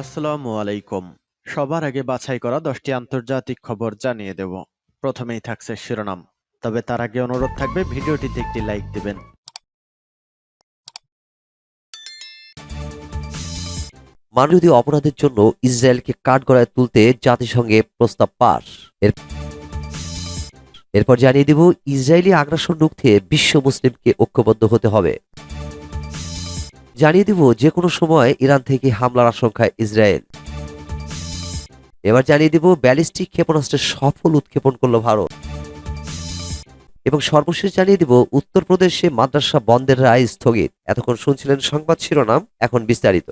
আসসালামু আলাইকুম। সবার আগে বাছাই করা দশটি আন্তর্জাতিক খবর জানিয়ে দেব। প্রথমেই থাকছে শিরোনাম। তবে তার আগে অনুরোধ থাকবে, ভিডিওটিতে একটি লাইক দিবেন। মানবীয় অপরাধের জন্য ইসরায়েলকে কাঠগড়ায় তুলতে জাতিসংঘে প্রস্তাব পাশ এর এরপর জানিয়ে দেব, ইসরায়েলি আগ্রাসন রুখতে বিশ্ব মুসলিমকে ঐক্যবদ্ধ হতে হবে। জানিয়ে দিব যে কোনো সময় ইরান থেকে হামলার আশঙ্কায় ইসরায়েল। এবার জানিয়ে দিব ব্যালিস্টিক ক্ষেপণাস্ত্রের সফল উৎক্ষেপণ করল ভারত। এবং সর্বশেষ জানিয়ে দিব উত্তরপ্রদেশে মাদ্রাসা বন্ধের রায় স্থগিত। এতক্ষণ শুনছিলেন সংবাদ শিরোনাম, এখন বিস্তারিত।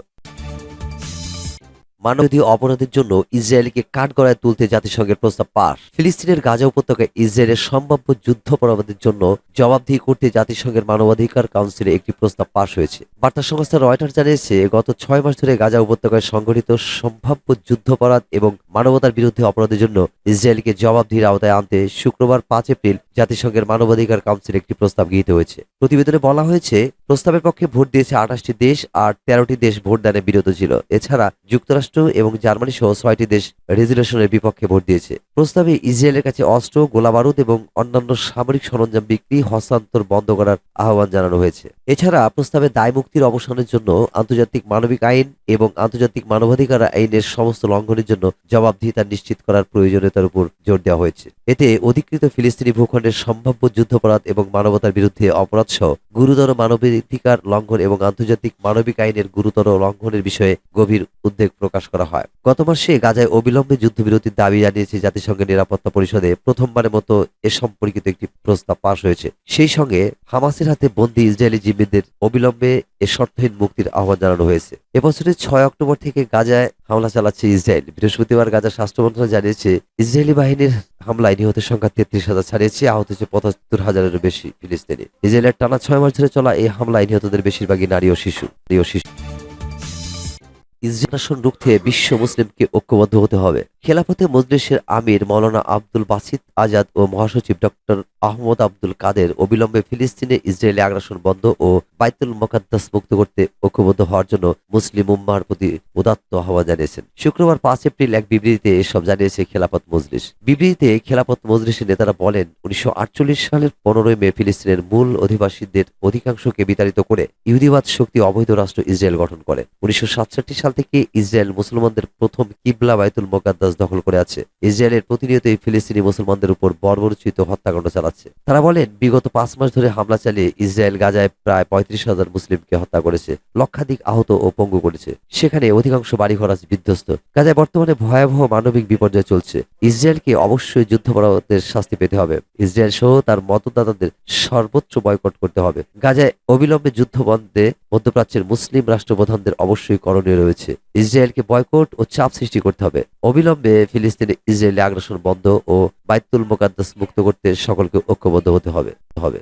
মানবীয় অপরাধের জন্য ইসরায়েলকে কাঠগড়ায় তুলতে জাতিসংঘের প্রস্তাব পাশ ফিলিস্তিনের গাজা উপত্যকায় ইসরায়েলের সম্ভাব্য যুদ্ধাপরাধের জন্য জবাবদিহি করতে জাতিসংঘের মানবাধিকার কাউন্সিলে একটি প্রস্তাব পাশ হয়েছে। বার্তা সংস্থা রয়টার জানিয়েছে, গত ছয় মাস ধরে গাজা উপত্যকায় সংঘটিত সম্ভাব্য যুদ্ধাপরাধ এবং মানবতার বিরুদ্ধে অপরাধের জন্য ইসরায়েলকে জবাবদিহির আওতায় আনতে শুক্রবার পাঁচ এপ্রিল জাতিসংঘের মানবাধিকার কাউন্সিল একটি প্রস্তাব গৃহীত হয়েছে। প্রতিবেদনে বলা হয়েছে, প্রস্তাবের পক্ষে ভোট দিয়েছে আঠাশটি দেশ আর তেরোটি দেশ ভোট ভোটদানে বিরত ছিল। এছাড়া যুক্তরাষ্ট্র এবং জার্মানি সহ ছয়টি দেশ রেজুলেশনের বিপক্ষে ভোট দিয়েছে। প্রস্তাবে ইসরায়েলের কাছে অস্ত্র, গোলাবারুদ এবং অন্যান্য সামরিক সরঞ্জাম বিক্রি, হস্তান্তর বন্ধ করার আহ্বান জানানো হয়েছে। এছাড়া প্রস্তাবে দায় মুক্তির অবসানের জন্য আন্তর্জাতিক মানবিক আইন এবং আন্তর্জাতিক মানবাধিকার আইনের সমস্ত লঙ্ঘনের জন্য জবাবদিহিতা নিশ্চিত করার প্রয়োজনীয়তার উপর জোর দেওয়া হয়েছে। এতে অধিকৃত ফিলিস্তিনি ভূখণ্ডের সম্ভাব্য যুদ্ধাপরাধ এবং মানবতার বিরুদ্ধে অপরাধ সহ গুরুতর মানবাধিকার লঙ্ঘন এবং আন্তর্জাতিক মানবিক আইনের গুরুতর লঙ্ঘনের বিষয়ে গভীর উদ্বেগ প্রকাশ করা হয়। গত মাসে গাজায় অবিলম্বে যুদ্ধবিরতির দাবি জানিয়েছে জাতিসংঘের নিরাপত্তা পরিষদে প্রথমবারের মতো এ সম্পর্কিত একটি প্রস্তাব পাশ হয়েছে। সেই সঙ্গে হামাসের হাতে বন্দী ইসরায়েলি জিম্মিদের অবিলম্বে এ শর্তহীন মুক্তির আহ্বান জানানো হয়েছে। এবছরের ছয় অক্টোবর থেকে গাজায় হামলা চালাচ্ছে ইসরায়েল। বৃহস্পতিবার গাজা স্বাস্থ্য মন্ত্রণালয় জানিয়েছে, ইসরায়েলি বাহিনীর হামলায় নিহতের সংখ্যা তেত্রিশ হাজার ছাড়িয়েছে, আহত হয়েছে পঁচাত্তর হাজারেরও বেশি ফিলিস্তিনি। ইসরায়েলের টানা ছয় মাস ধরে চলা এই হামলায় নিহতদের বেশিরভাগই নারী ও শিশু ও শিশু। ইসরায়েল রুখতে বিশ্ব মুসলিমকে ঐক্যবদ্ধ হতে হবে। খেলাফতে মজলিসের আমির মৌলানা আব্দুল বাসিত আজাদ ও মহাসচিব ডক্টর আহমদ আব্দুল কাদের অবিলম্বে ফিলিস্তিনে ইসরায়েলি আগ্রাসন বন্ধ ও বাইতুল মোকাদ্দাস মুক্ত করতে ঐক্যবদ্ধ হওয়ার জন্য মুসলিম উম্মার প্রতি উদাত্ত আহ্বান জানিয়েছেন। শুক্রবার পাঁচ এপ্রিল এক বিবৃতিতে এসব জানিয়েছে খেলাফত মজলিস। বিবৃতিতে খেলাফত মজলিসের নেতারা বলেন, উনিশশো আটচল্লিশ সালের পনেরোই মে ফিলিস্তিনের মূল অধিবাসীদের অধিকাংশকে বিতাড়িত করে ইহুদিবাদ শক্তি অবৈধ রাষ্ট্র ইসরায়েল গঠন করে। উনিশশো সাতষট্টি সাল থেকে ইসরায়েল মুসলমানদের প্রথম কিবলা বাইতুল মোকাদ্দাস দখল করে আছে। ইসরায়েলের প্রতিনিয়ত এই ফিলিস্তিনি মুসলমানদের উপর বর্বরচিত হত্যাকাণ্ড চালাচ্ছে। তারা বলেন, বিগত পাঁচ মাস ধরে হামলা চালিয়ে ইসরায়েল গাজায় প্রায় পঁয়ত্রিশ হাজার মুসলিমকে হত্যা করেছে, লক্ষাধিক আহত ও পঙ্গু করেছে। সেখানে অধিকাংশ বাড়িঘর আছে বিধ্বস্ত। গাজায় বর্তমানে ভয়াবহ মানবিক বিপর্যয় চলছে। ইসরায়েলকে অবশ্যই যুদ্ধাপরাধের শাস্তি পেতে হবে। ইসরায়েল সহ তার মতদাতাদের সর্বোচ্চ বয়কট করতে হবে। গাজায় অবিলম্বে যুদ্ধ বন্ধে মধ্যপ্রাচ্যের মুসলিম রাষ্ট্রপ্রধানদের অবশ্যই করণীয় রয়েছে। ইসরায়েলকে বয়কট ও চাপ সৃষ্টি করতে হবে। অবিলম্বে ফিলিস্তিনে ইসরায়েলি আগ্রাসন বন্ধ ও বাইতুল মোকাদ্দাস মুক্ত করতে সকলকে ঐক্যবদ্ধ হতে হবে। হবে।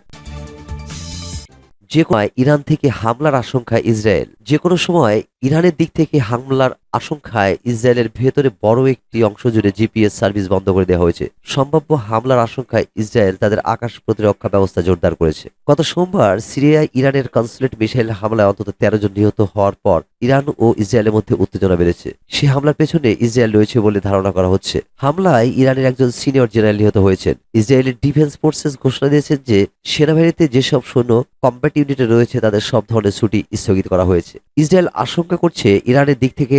যে ইরান থেকে হামলার আশঙ্কা ইসরায়েল, যে কোনো সময় ইরানের দিক থেকে হামলার আশঙ্কায় ইসরায়েলের ভেতরে বড় একটি অংশ জুড়ে জিপিএস সার্ভিস বন্ধ করে দেওয়া হয়েছে। সম্ভাব্য হামলার আশঙ্কায় ইসরায়েল তাদের আকাশ প্রতিরক্ষা ব্যবস্থা জোরদার করেছে। গত সোমবার সিরিয়ায় ইরানের কনসুলেট মিসাইল হামলায় অন্তত তেরো জন নিহত হওয়ার পর ইরান ও ইসরায়েলের মধ্যে উত্তেজনা বেড়েছে। সে হামলার পেছনে ইসরায়েল রয়েছে বলে ধারণা করা হচ্ছে। হামলায় ইরানের একজন সিনিয়র জেনারেল নিহত হয়েছেন। ইসরায়েলের ডিফেন্স ফোর্সেস ঘোষণা দিয়েছেন যে, সেনাবাহিনীতে যেসব সৈন্য কম্ব্যাট ইউনিটে রয়েছে তাদের সব ধরনের ছুটি স্থগিত করা হয়েছে। ইসরায়েল আশঙ্কা করছে ইরানের দিক থেকে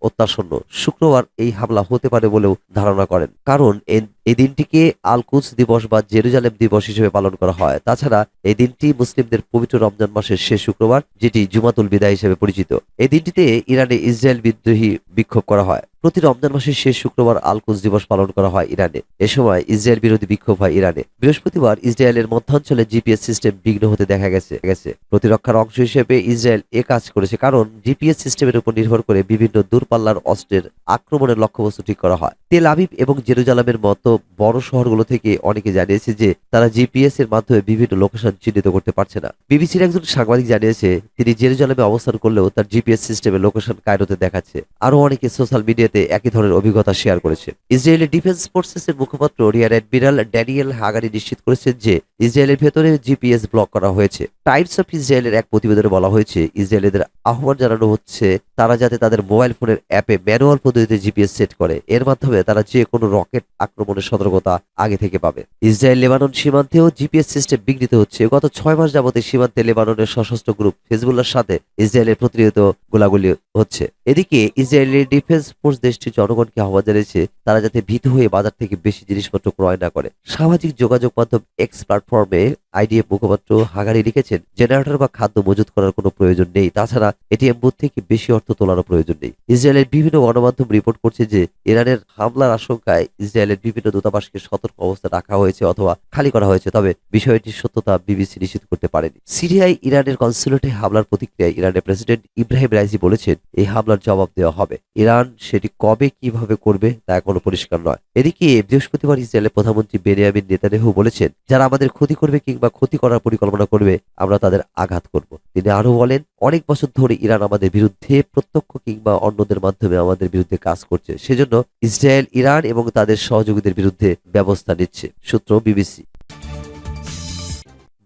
অত্যাসন্ন শুক্রবার এই হামলা হতে পারে বলেও ধারণা করেন। কারণ এই দিনটিকে আলকুস দিবস বা জেরুজালেম দিবস হিসেবে পালন করা হয়। তাছাড়া এই দিনটি মুসলিমদের পবিত্র রমজান মাসের শেষ শুক্রবার, যেটি জুমাতুল বিদায় হিসেবে পরিচিত। এই দিনটিতে ইরানে ইসরায়েল বিদ্রোহী বিক্ষোভ করা হয়। প্রতি রমজান মাসের শেষ শুক্রবার আলকুস দিবস পালন করা হয় ইরানে। এ সময় ইসরায়েল বিরোধী বিক্ষোভ হয় ইরানে। বৃহস্পতিবার ইসরায়েলের মধ্যাঞ্চলে জিপিএস সিস্টেম বিঘ্ন হতে দেখা গেছে গেছে। প্রতিরক্ষার অংশ হিসেবে ইসরায়েল এ কাজ করেছে কারণ জিপিএস সিস্টেমের উপর নির্ভর করে বিভিন্ন দূরপাল্লার অস্ত্রের আক্রমণের লক্ষ্যবস্তু ঠিক করা হয়। তেল আবিব এবং জেরুজালামের মতো বড় শহরগুলো থেকে অনেকে জানিয়েছে যে তারা জিপিএস এর মাধ্যমে বিভিন্ন লোকেশন চিহ্নিত করতে পারছে না। বিবিসির একজন সাংবাদিক জানিয়েছে, তিনি জেরুজালামে অবস্থান করলেও তার জিপিএস সিস্টেমে লোকেশন কায়রোতে দেখাচ্ছে। আরও অনেকে সোশ্যাল মিডিয়াতে একই ধরনের অভিজ্ঞতা শেয়ার করেছে। ইসরায়েলের ডিফেন্স ফোর্সেস এর মুখপাত্র রিয়ার অ্যাডমিরাল ড্যানিয়েল হাগারি নিশ্চিত করেছেন যে ইসরায়েলের ভেতরে জিপিএস ব্লক করা হয়েছে। টাইমস অফ ইসরায়েলের এক প্রতিবেদনে বলা হয়েছে, ইসরায়েলিদের আহ্বান জানানো হচ্ছে, তারা যাতে তাদের মোবাইল ফোনের অ্যাপে ম্যানুয়াল পদ্ধতিতে জিপিএস সেট করে। এর মাধ্যমে তারা যে কোনো রকেট আক্রমণের সতর্কতা আগে থেকে পাবে। ইসরায়েল লেবানন সীমান্তেও জিপিএস সিস্টেম বিঘ্নিত হচ্ছে। গত ছয় মাস যাবতে সীমান্তে লেবাননের সশস্ত্র গ্রুপ হিজবুল্লার সাথে ইসরায়েলের প্রতিনিয়ত গোলাগুলি হচ্ছে। এদিকে ইসরায়েলের ডিফেন্স ফোর্স দেশটির জনগণকে আহ্বান জানিয়েছে, তারা যাতে ভীত হয়ে বাজার থেকে বেশি জিনিসপত্র ক্রয় না করে। সামাজিক যোগাযোগ মাধ্যম এক্স প্ল্যাটফর্মে আইডিএফ মুখপাত্র হাগারি লিখেছেন, জেনারেটর বা খাদ্য মজুত করার কোনো প্রয়োজন নেই। তাছাড়া এটিএম বুথ থেকে বেশি অর্থ তোলারও প্রয়োজন নেই। ইসরায়েলের বিভিন্ন গণমাধ্যম রিপোর্ট করছে যে, ইরানের হামলার আশঙ্কায় ইসরায়েলের বিভিন্ন দূতাবাসকে সতর্ক অবস্থা রাখা হয়েছে অথবা খালি করা হয়েছে, তবে বিষয়টির সত্যতা বিবিসি নিশ্চিত করতে পারেনি। সিরিয়ায় ইরানের কনসুলেটে হামলার প্রতিক্রিয়ায় ইরানের প্রেসিডেন্ট ইব্রাহিম রাইজি বলেছেন, এই হামলার জবাব দেওয়া হবে। ইরান সেটি কবে কীভাবে করবে তা এখনও পরিষ্কার নয়। এদিকে বৃহস্পতিবার ইসরায়েলের প্রধানমন্ত্রী বেনিয়ামিন নেতানিয়াহু বলেছেন, যারা আমাদের ক্ষতি করবে কিংবা ক্ষতি করার পরিকল্পনা করবে, আমরা তাদের আঘাত করব। তিনি আরও বলেন, অনেক বছর ধরে ইরান আমাদের বিরুদ্ধে প্রত্যক্ষ কিংবা অন্যদের মাধ্যমে আমাদের বিরুদ্ধে কাজ করছে। সেজন্য ইসরায়েল, ইরান এবং তাদের সহযোগীদের বিরুদ্ধে ব্যবস্থা নিচ্ছে। সূত্র বিবিসি।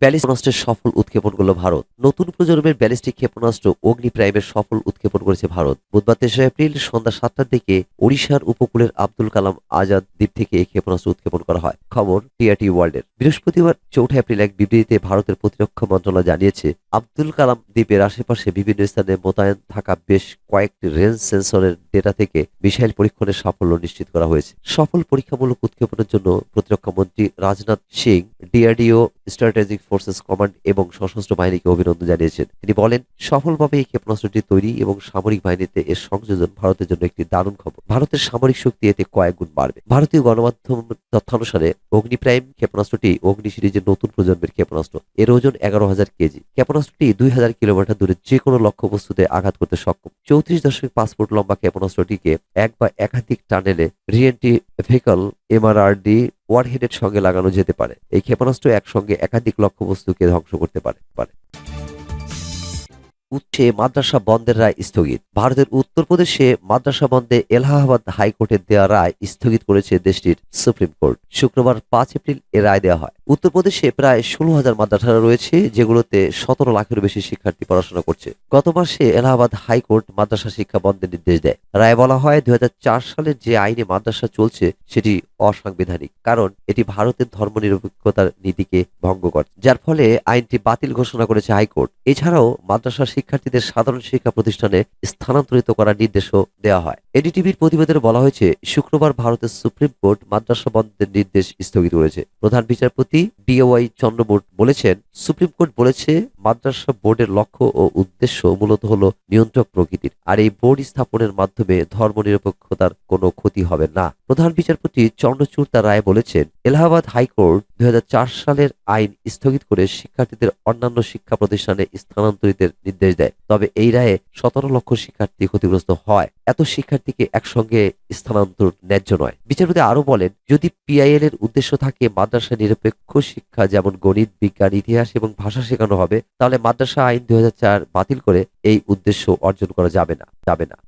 ব্যালিস্টিক সফল উৎক্ষেপণ করল ভারত। নতুন প্রজন্মের ব্যালিস্টিক ক্ষেপণাস্ত্র অগ্নি প্রাইমের সফল উৎক্ষেপণ করেছে ভারত। বুধবার তেসরা এপ্রিল সন্ধ্যা সাতটার দিকে ওড়িশার উপকূলের আব্দুল কালাম আজাদ দ্বীপ থেকে এই ক্ষেপণাস্ত্র উৎক্ষেপণ করা হয়। খবর টিআরটি ওয়ার্ল্ডের। বৃহস্পতিবার চৌঠা এপ্রিল এক বিবৃতিতে ভারতের প্রতিরক্ষা মন্ত্রণালয় জানিয়েছে, আব্দুল কালাম দ্বীপের আশেপাশে বিভিন্ন স্থানে মোতায়েন থাকা বেশ কয়েকটি রেঞ্জ সেন্সরের ডেটা থেকে মিসাইল পরীক্ষণের সাফল্য নিশ্চিত করা হয়েছে। সফল পরীক্ষামূলক উৎক্ষেপণের জন্য প্রতিরক্ষা মন্ত্রী Rajnath Singh, DRDO strategic forces command এবং সশস্ত্র বাহিনীকে অভিনন্দন জানিয়েছেন। তিনি বলেন, সফলভাবে এই ক্ষেপণাস্ত্রটি তৈরি এবং সামরিক বাহিনীতে এর সংযোজন ভারতের জন্য একটি দারুণ খবর। ভারতের সামরিক শক্তি এতে কয়েক গুণ বাড়বে। ভারতীয় গণমাধ্যম তথ্যানুসারে অগ্নি প্রাইম ক্ষেপণাস্ত্রটি অগ্নি সিরিজের নতুন প্রজন্মের ক্ষেপণাস্ত্র। এর ওজন এগারো হাজার কেজি। ক্ষেপণাস্ত্রটি দুই হাজার কিলোমিটার দূরে যে কোনো লক্ষ্যবস্তুতে আঘাত করতে সক্ষম। চৌত্রিশ দশমিক পাঁচ ফুট লম্বা ক্ষেপণাস্ত্রটিকে এক বা একাধিক টানেলে রিএনটি ভেহিকল এমআরআরডি ওয়ারহেডের সঙ্গে লাগানো যেতে পারে। এই ক্ষেপণাস্ত্র একসঙ্গে একাধিক লক্ষ্যবস্তুকে ধ্বংস করতে পারে পারে। উচ্ছে মাদ্রাসা বন্ধের রায় স্থগিত। ভারতের উত্তরপ্রদেশে মাদ্রাসা বন্ধে এলাহাবাদ হাইকোর্টের দেওয়া রায় স্থগিত করেছে দেশটির সুপ্রিম কোর্ট। শুক্রবার পাঁচ এপ্রিল এ রায় দেওয়া হয়। উত্তরপ্রদেশে প্রায় ষোলো হাজার মাদ্রাসা রয়েছে, যেগুলোতে সতেরো লাখের বেশি শিক্ষার্থী পড়াশোনা করছে। গত মাসে এলাহাবাদ হাইকোর্ট মাদ্রাসা শিক্ষা বন্ধের নির্দেশ দেয়। রায় বলা হয়, দুই সালের যে আইনে মাদ্রাসা চলছে, সেটি অসাংবিধানিক, কারণ এটি ভারতের ধর্মনিরপেক্ষতার নীতিকে ভঙ্গ করে যার ফলে আইনটি বাতিল ঘোষণা করেছে হাইকোর্ট। এছাড়াও মাদ্রাসা শিক্ষার্থীদের সাধারণ শিক্ষা প্রতিষ্ঠানে স্থানান্তরিত করার নির্দেশও দেওয়া হয়। এডিটিভির প্রতিবেদনে বলা হয়েছে, শুক্রবার ভারতের সুপ্রিম কোর্ট মাদ্রাসা বন্ধের নির্দেশ স্থগিত করেছে। প্রধান বিচারপতি ডিওয়াই চন্দ্রমূর্ত বলেছেন, সুপ্রিম কোর্ট বলেছে, মাদ্রাসা বোর্ডের লক্ষ্য ও উদ্দেশ্য মূলত হল নিয়ন্ত্রক প্রকৃতির, আর এই বোর্ড স্থাপনের মাধ্যমে ধর্মনিরপেক্ষতার কোনো ক্ষতি হবে না। প্রধান বিচারপতি চন্দ্রচূড় তার রায়ে বলেছেন এলাহাবাদ হাইকোর্ট দুই সালের আইন স্থগিত করে শিক্ষার্থীদের অন্যান্য শিক্ষা প্রতিষ্ঠানে স্থানান্তরিতের নির্দেশ দেয়। তবে এই রায়ে সতেরো লক্ষ শিক্ষার্থী ক্ষতিগ্রস্ত হয়। এত শিক্ষার্থীকে একসঙ্গে স্থানান্তর ন্যায্য নয়। বিচারপতি আরও বলেন, যদি পিআইএল এর উদ্দেশ্য থাকে মাদ্রাসা নিরপেক্ষ শিক্ষা, যেমন গণিত, বিজ্ঞান, ইতিহাস এবং ভাষা শেখানো হবে, তাহলে মাদ্রাসা আইন দুই হাজার চার বাতিল করে এই উদ্দেশ্য অর্জন করা যাবে না যাবে না।